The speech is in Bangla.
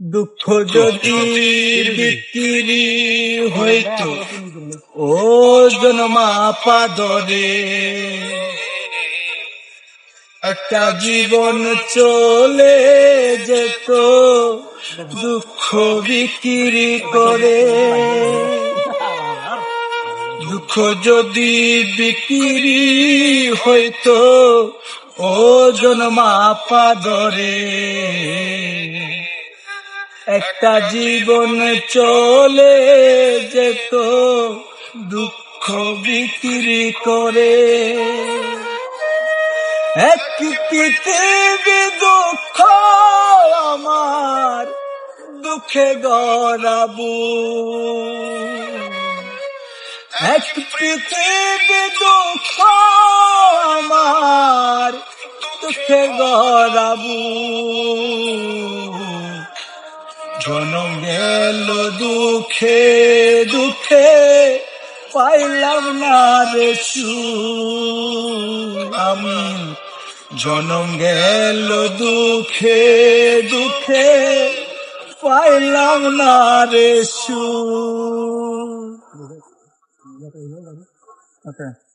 দুঃখ যদি বিক্রি হইতো ও জন্মা পাদরে একটা জীবন চলে যেত দুঃখ বিক্রি করে। দুঃখ যদি বিক্রি হইতো ও জন্মা পাদরে একটা জীবন চলে যেত, দুঃখ বিক্রি করে। এক দুঃখ আমার দুঃখে গড়াবু। এক দুঃখ আমার দুঃখে গড়াবু। জনম গেল দুঃখে দুঃখে, পাইলাম না রে। আমি জনম গেল দুঃখে দুঃখে, পাইলাম না রে। Okay.